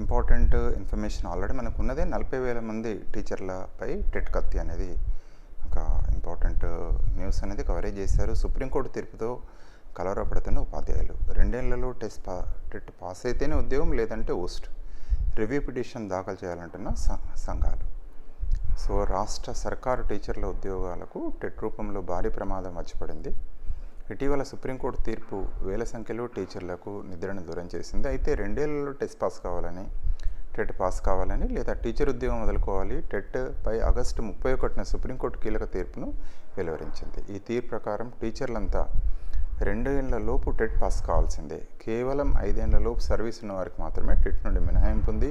Important information already మనకు ఉన్నదే నలభై వేల మంది టీచర్లపై టెట్ కత్తి అనేది ఒక ఇంపార్టెంట్ న్యూస్ అనేది కవరేజ్ చేశారు. సుప్రీంకోర్టు తీర్పుతో కలవరపడుతున్న ఉపాధ్యాయులు. రెండేళ్ళలో టెస్ట్ పా టెట్ పాస్ అయితేనే ఉద్యోగం లేదంటే ఓస్ట్ రివ్యూ పిటిషన్ దాఖలు చేయాలంటున్న సంఘాలు. సో రాష్ట్ర సర్కారు టీచర్ల ఉద్యోగాలకు టెట్ రూపంలో భారీ ప్రమాదం వచ్చిపడింది ఇటీవల సుప్రీంకోర్టు తీర్పు వేల సంఖ్యలో టీచర్లకు నిద్రను దూరం చేసింది. అయితే రెండేళ్ళలో టెస్ట్ పాస్ కావాలని టెట్ పాస్ కావాలని లేదా టీచర్ ఉద్యోగం వదులుకోవాలి. టెట్ పై ఆగస్టు ముప్పై ఒకటిన సుప్రీంకోర్టు కీలక తీర్పును వెలువరించింది. ఈ తీర్పు ప్రకారం టీచర్లంతా రెండేళ్ళ లోపు టెట్ పాస్ కావాల్సిందే. కేవలం ఐదేళ్ళ లోపు సర్వీస్ ఉన్న వారికి మాత్రమే టెట్ నుండి మినహాయింపు ఉంది.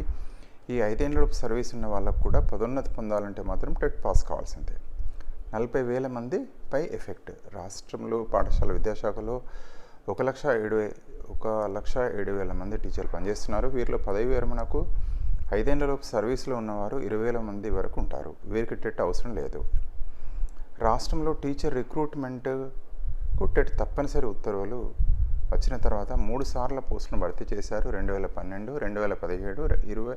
ఈ ఐదేళ్ళలోపు సర్వీస్ ఉన్న వాళ్ళకు కూడా పదోన్నతి పొందాలంటే మాత్రం టెట్ పాస్ కావాల్సిందే. నలభై వేల మంది పై ఎఫెక్ట్. రాష్ట్రంలో పాఠశాల విద్యాశాఖలో ఒక లక్ష ఏడు వే- ఒక లక్ష ఏడు వేల మంది టీచర్లు పనిచేస్తున్నారు. వీరిలో పదవి విరమణకు ఐదేళ్ళలోపు సర్వీస్లో ఉన్నవారు ఇరవై వేల మంది వరకు ఉంటారు. వీరికి టెట్ అవసరం లేదు. రాష్ట్రంలో టీచర్ రిక్రూట్మెంట్కు టెట్ తప్పనిసరి ఉత్తర్వులు వచ్చిన తర్వాత మూడు సార్ల పోస్టులను భర్తీ చేశారు. రెండు వేల పన్నెండు రెండు వేల పదిహేడు ఇరవై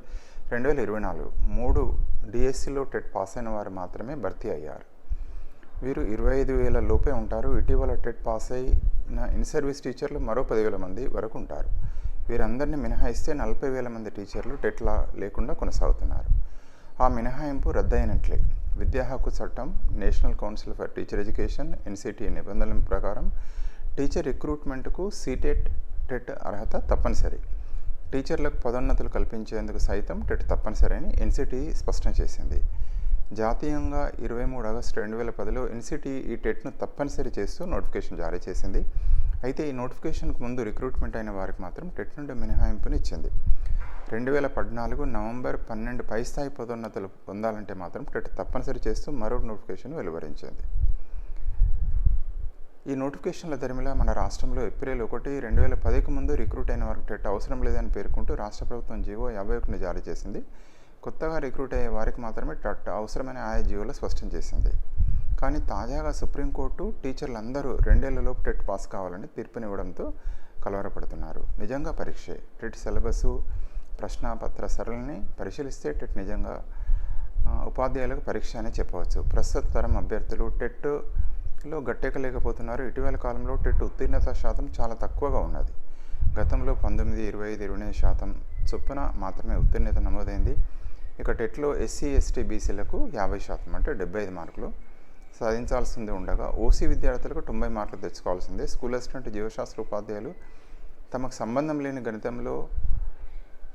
రెండు వేల ఇరవై నాలుగు. మూడు డిఎస్సిలో టెట్ పాస్ అయిన వారు మాత్రమే భర్తీ అయ్యారు. వీరు ఇరవై ఐదు వేల లోపే ఉంటారు. ఇటీవల టెట్ పాస్ అయిన ఇన్ సర్వీస్ టీచర్లు మరో పదివేల మంది వరకు ఉంటారు. వీరందరినీ మినహాయిస్తే నలభై వేల మంది టీచర్లు టెట్లా లేకుండా కొనసాగుతున్నారు. ఆ మినహాయింపు రద్దయినట్లే. విద్యా హక్కు చట్టం national council for teacher education NCT నిబంధనల ప్రకారం టీచర్ రిక్రూట్మెంట్కు సీటెట్ టెట్ అర్హత తప్పనిసరి. టీచర్లకు పదోన్నతులు కల్పించేందుకు సైతం టెట్ తప్పనిసరి అని ఎన్సిటి స్పష్టం చేసింది. జాతీయంగా ఇరవై మూడు ఆగస్టు రెండు వేల పదిలో ఎన్సిటీ ఈ టెట్ను తప్పనిసరి చేస్తూ నోటిఫికేషన్ జారీ చేసింది. అయితే ఈ నోటిఫికేషన్కు ముందు రిక్రూట్మెంట్ అయిన వారికి మాత్రం టెట్ నుండి మినహాయింపుని ఇచ్చింది. రెండు వేల పద్నాలుగు నవంబర్ పన్నెండు పై స్థాయి పదోన్నతులు పొందాలంటే మాత్రం టెట్ తప్పనిసరి చేస్తూ మరో నోటిఫికేషన్ వెలువరించింది. ఈ నోటిఫికేషన్ల దరిమిలా మన రాష్ట్రంలో ఏప్రిల్ ఒకటి రెండు వేల పదికి ముందు రిక్రూట్ అయిన వారికి టెట్ అవసరం లేదని పేర్కొంటూ రాష్ట్ర ప్రభుత్వం జీవో యాభై ఒకటిని జారీ చేసింది. కొత్తగా రిక్రూట్ అయ్యే వారికి మాత్రమే టెట్ అవసరమైన ఆయా జీవోలు స్పష్టం చేసింది. కానీ తాజాగా సుప్రీంకోర్టు టీచర్లందరూ రెండేళ్ళలోపు టెట్ పాస్ కావాలని తీర్పునివ్వడంతో కలవరపడుతున్నారు. నిజంగా పరీక్షే. టెట్ సిలబసు ప్రశ్నాపత్ర సరళిని పరిశీలిస్తే టెట్ నిజంగా ఉపాధ్యాయులకు పరీక్ష అనే చెప్పవచ్చు. ప్రస్తుత తరం అభ్యర్థులు టెట్లో గట్టెక్కలేకపోతున్నారు. ఇటీవల కాలంలో టెట్ ఉత్తీర్ణత శాతం చాలా తక్కువగా ఉన్నది. గతంలో పంతొమ్మిది ఇరవై ఐదు ఇరవై శాతం చొప్పున మాత్రమే ఉత్తీర్ణత నమోదైంది. ఇక టెట్లో ఎస్సీ ఎస్టీ బీసీలకు యాభై శాతం అంటే డెబ్బై ఐదు మార్కులు. సాధించాల్సింది ఉండగా ఓసీ విద్యార్థులకు తొంభై మార్కులు తెచ్చుకోవాల్సిందే. స్కూల్ అసిస్టెంట్ జీవశాస్త్ర ఉపాధ్యాయులు తమకు సంబంధం లేని గణితంలో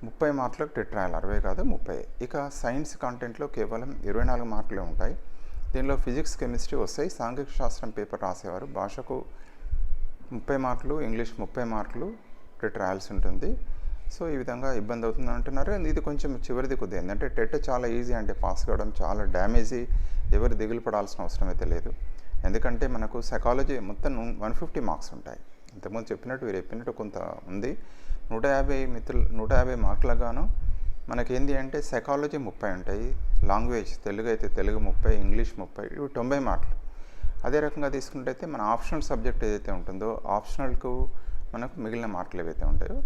ముప్పై మార్కులకు టెట్ రాయాలి. అరవై కాదు ముప్పై. ఇక సైన్స్ కాంటెంట్లో కేవలం ఇరవై నాలుగు మార్కులే ఉంటాయి. దీనిలో ఫిజిక్స్ కెమిస్ట్రీ వస్తాయి. సాంఘిక శాస్త్రం పేపర్ రాసేవారు. భాషకు ముప్పై మార్కులు ఇంగ్లీష్ ముప్పై మార్కులు టెట్ రాయాల్సి ఉంటుంది. సో ఈ విధంగా ఇబ్బంది అవుతుంది అంటున్నారు ఇది కొంచెం చివరిది కొద్ది ఏంటంటే టెట్ చాలా ఈజీ అంటే పాస్ కావడం చాలా డ్యామేజీ. ఎవరు దిగులు పడాల్సిన అవసరం అయితే లేదు. ఎందుకంటే మనకు సైకాలజీ మొత్తం వన్ ఫిఫ్టీ మార్క్స్ ఉంటాయి. ఇంతకుముందు చెప్పినట్టు వీరు చెప్పినట్టు కొంత ఉంది. నూట యాభై మిత్రులు నూట యాభై మార్కులగాను మనకేంది అంటే సైకాలజీ ముప్పై ఉంటాయి. లాంగ్వేజ్ తెలుగు అయితే తెలుగు ముప్పై ఇంగ్లీష్ ముప్పై ఇవి తొంభై మార్కులు. అదే రకంగా తీసుకుంటే మన ఆప్షనల్ సబ్జెక్ట్ ఏదైతే ఉంటుందో ఆప్షనల్కు మనకు మిగిలిన మార్కులు ఏవైతే ఉంటాయో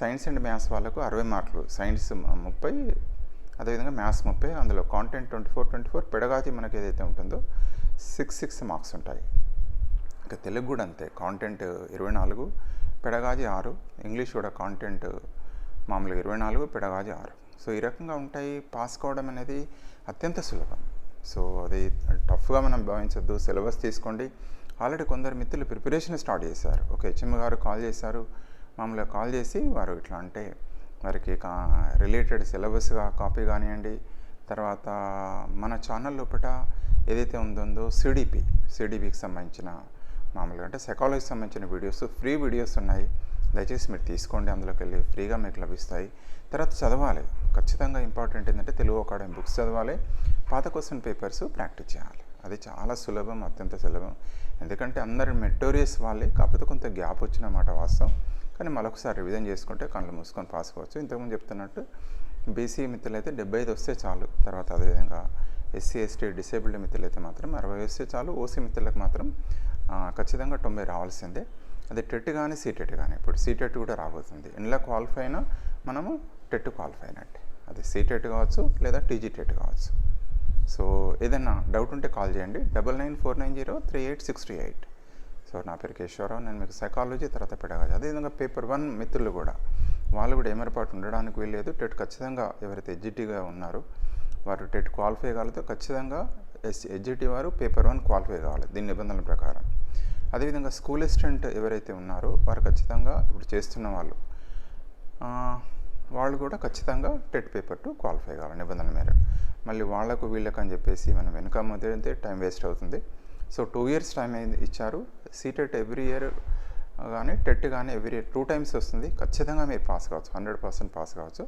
సైన్స్ అండ్ మ్యాథ్స్ వాళ్ళకు అరవై మార్కులు. సైన్స్ ముప్పై అదేవిధంగా మ్యాథ్స్ ముప్పై అందులో content twenty four twenty four pedagogy మనకి ఏదైతే ఉంటుందో సిక్స్ సిక్స్ మార్క్స్ ఉంటాయి. ఇంకా తెలుగు కూడా అంతే. కాంటెంట్ ఇరవై నాలుగు పెడగాది ఆరు ఇంగ్లీష్ కూడా కాంటెంట్ మామూలుగా ఇరవై నాలుగు పెడగాది ఆరు. సో ఈ రకంగా ఉంటాయి. పాస్ కావడం అనేది అత్యంత సులభం. సో అది టఫ్గా మనం భావించొద్దు. సిలబస్ తీసుకోండి. ఆల్రెడీ కొందరు మిత్రులు ప్రిపరేషన్ స్టార్ట్ చేశారు. ఒక హెచ్ఎం గారు కాల్ చేశారు. మామూలుగా కాల్ చేసి వారు ఇట్లా అంటే వారికి కా రిలేటెడ్ సిలబస్గా కాపీ కానివ్వండి తర్వాత మన ఛానల్ లోపల ఏదైతే ఉందో సిడిపి సిడిపికి సంబంధించిన మామూలుగా అంటే సైకాలజీకి సంబంధించిన వీడియోస్ ఫ్రీ వీడియోస్ ఉన్నాయి. దయచేసి మీరు తీసుకోండి అందులోకి వెళ్ళి ఫ్రీగా మీకు లభిస్తాయి. తర్వాత చదవాలి. ఖచ్చితంగా ఇంపార్టెంట్ ఏంటంటే తెలుగు అకాడమీ బుక్స్ చదవాలి. పాత క్వశ్చన్ పేపర్స్ ప్రాక్టీస్ చేయాలి. అది చాలా సులభం అత్యంత సులభం. ఎందుకంటే అందరు మెటోరియస్ వాళ్ళే కాకపోతే కొంత గ్యాప్ వచ్చిన మాట వాస్తవం. కానీ మరొకసారి రివిజన్ చేసుకుంటే కళ్ళు మూసుకొని పాస్ అవ్వచ్చు. ఇంతకుముందు చెప్తున్నట్టు బీసీ మిత్రులు అయితే డెబ్బై ఐదు వస్తే చాలు. తర్వాత అదేవిధంగా ఎస్సీ ఎస్టీ డిసేబుల్డ్ మిత్రులు అయితే మాత్రం అరవై వస్తే చాలు. ఓసీ మిత్రులకు మాత్రం ఖచ్చితంగా తొంభై రావాల్సిందే. అది టెట్ కానీ సీటెట్ కానీ ఇప్పుడు సీటెట్ కూడా రాబోతుంది. ఇందులో క్వాలిఫై అయినా మనము టెట్ క్వాలిఫై అయినట్టే. అది సీటెట్ కావచ్చు లేదా టీజీ టెట్ కావచ్చు. సో ఏదైనా డౌట్ ఉంటే కాల్ చేయండి. Double nine four nine zero three eight six three eight. So నా పేరు కేశవరావు నేను మీకు సైకాలజీ తర్వాత పెడగాలి అదేవిధంగా పేపర్ వన్ మిత్రులు కూడా వాళ్ళు కూడా ఏమరపాటు ఉండడానికి వీల్లేదు. టెట్ ఖచ్చితంగా ఎవరైతే ఎడ్జిటీగా ఉన్నారో వారు టెట్ క్వాలిఫై కావాలితో ఖచ్చితంగా ఎస్ ఎడ్జిటీ వారు పేపర్ వన్ క్వాలిఫై కావాలి దీని నిబంధనల ప్రకారం. అదేవిధంగా స్కూల్ అసిస్టెంట్ ఎవరైతే ఉన్నారో వారు ఖచ్చితంగా ఇప్పుడు చేస్తున్న వాళ్ళు వాళ్ళు కూడా ఖచ్చితంగా టెట్ పేపర్ టు క్వాలిఫై కావాలి నిబంధనల మేరకు. మళ్ళీ వాళ్ళకు వీళ్ళకు అని చెప్పేసి మనం వెనుక మొదలైతే టైం వేస్ట్ అవుతుంది. సో టూ ఇయర్స్ టైం అయింది ఇచ్చారు. సీటెట్ ఎవ్రీ ఇయర్ కానీ టెట్ కానీ ఎవ్రీ ఇయర్ టూ టైమ్స్ వస్తుంది. ఖచ్చితంగా మీరు పాస్ కావచ్చు. హండ్రెడ్ పర్సెంట్ పాస్ కావచ్చు.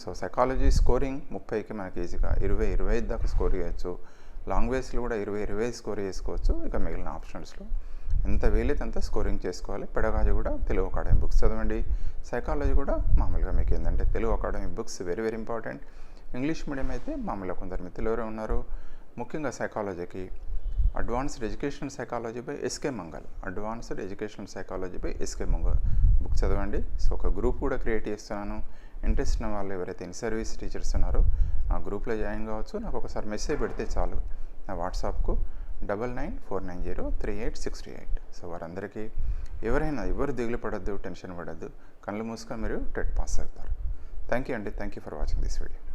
సో సైకాలజీ స్కోరింగ్ ముప్పైకి మనకి ఈజీగా ఇరవై ఇరవై ఐదు దాకా స్కోర్ చేయొచ్చు. లాంగ్వేజ్లో కూడా ఇరవై ఇరవై స్కోర్ చేసుకోవచ్చు. ఇక మిగిలిన ఆప్షన్స్లో ఎంత వీలైతే అంత స్కోరింగ్ చేసుకోవాలి. పెడగాజీ కూడా తెలుగు అకాడమీ బుక్స్ చదవండి. సైకాలజీ కూడా మామూలుగా మీకు ఏంటంటే Telugu academy books very very important. English medium అయితే మామూలుగా కొందరు మిత్రులు ఎవరో ఉన్నారు. ముఖ్యంగా సైకాలజీకి advanced educational psychology by SK Mangal. Advanced educational psychology by SK Mangal. Book చదవండి. సో ఒక గ్రూప్ కూడా క్రియేట్ చేస్తున్నాను. ఇంట్రెస్ట్ ఉన్న వాళ్ళు ఎవరైతే ఇన్ సర్వీస్ టీచర్స్ ఉన్నారో ఆ గ్రూప్లో జాయిన్ కావచ్చు. నాకు ఒకసారి మెసేజ్ పెడితే చాలు. నా వాట్సాప్కు double nine four nine zero three eight six three eight. So వారందరికీ ఎవరైనా ఎవరు దిగులు పడద్దు టెన్షన్ పడద్దు కళ్ళు మూసుకొని మీరు టెట్ పాస్ అవుతారు. థ్యాంక్ యూ అండి. Thank you for watching this video.